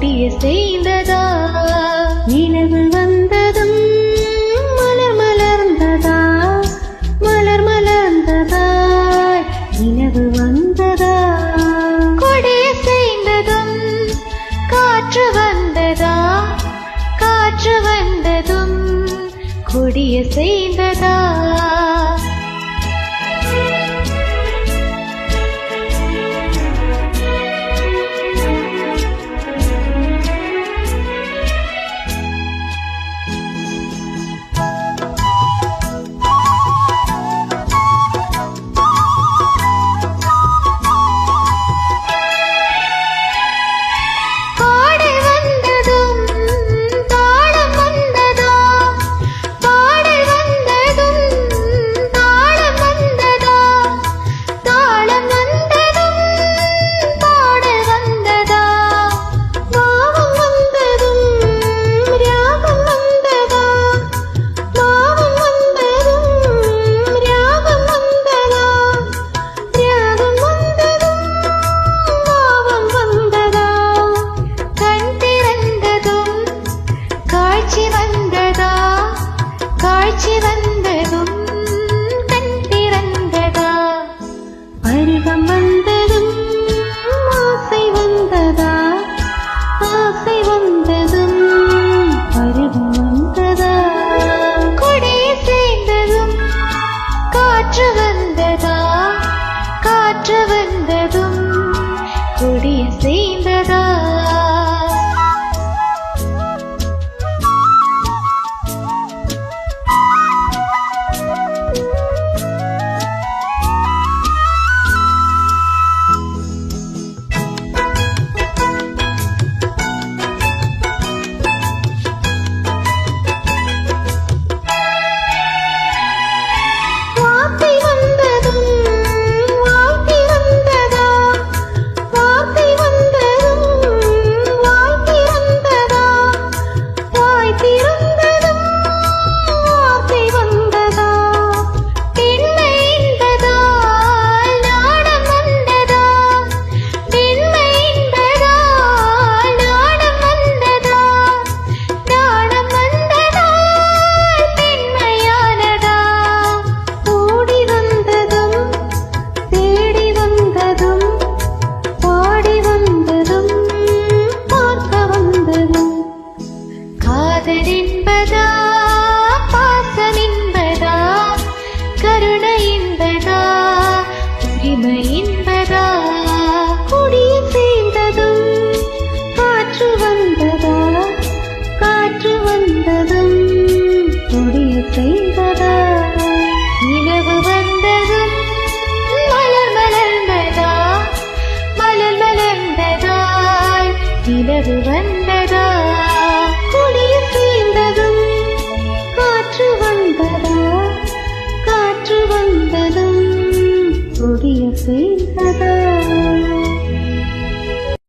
முடிய செய்ததா? நிலவு வந்ததும் மலர் மலர்ந்ததா? மலர் மலர்ந்ததா? நிலவு வந்ததா? கொடிய செய்ததும் காற்று வந்ததா? காற்று வந்ததும் கொடிய செய்ததா? காற்று வந்ததும் கொடிய சேர்ந்ததா உயிரென்பதா பாசமென்பதா கருணை என்பதா உரிமை என்பதா குடிய சேர்ந்ததும் காற்று வந்ததா காற்று வந்ததும் குடிய செய்ததா நிலவு மலர் மலர்ந்ததா மலர் வந்ததா Bye-bye.